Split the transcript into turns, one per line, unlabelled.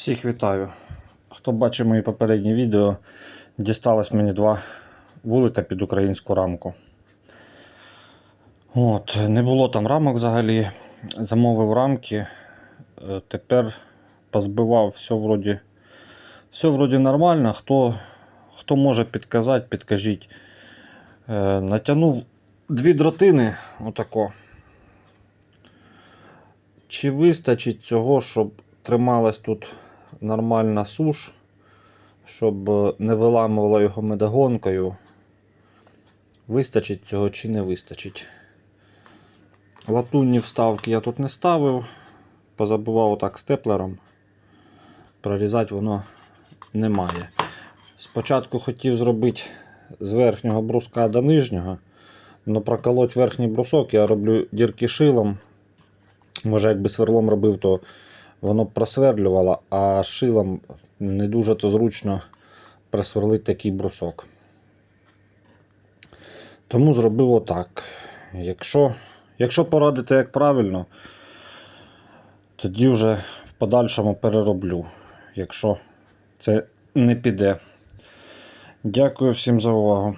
Всіх вітаю. Хто бачив мої попередні відео, дісталось мені два вулика під українську рамку. От, не було там рамок взагалі. Замовив рамки. Е, Тепер позбивав все вроді, все вроді нормально. Хто, хто може підказати, підкажіть. Е, Натягнув дві дротини, отако. Чи вистачить цього, щоб трималась тут нормальна суш, щоб е, не виламувала його медогонкою? Вистачить цього чи не вистачить? Латунні вставки я тут не ставив, позабував отак степлером. Прорізати воно немає. Спочатку хотів зробити з верхнього бруска до нижнього, але проколоть верхній брусок я роблю дірки шилом. Може, якби сверлом робив, то воно просверлювало, а шилом не дуже то зручно просверлити такий брусок. Тому зробив отак. Якщо, якщо порадити як правильно, тоді вже в подальшому перероблю, якщо це не піде. Дякую всім за увагу.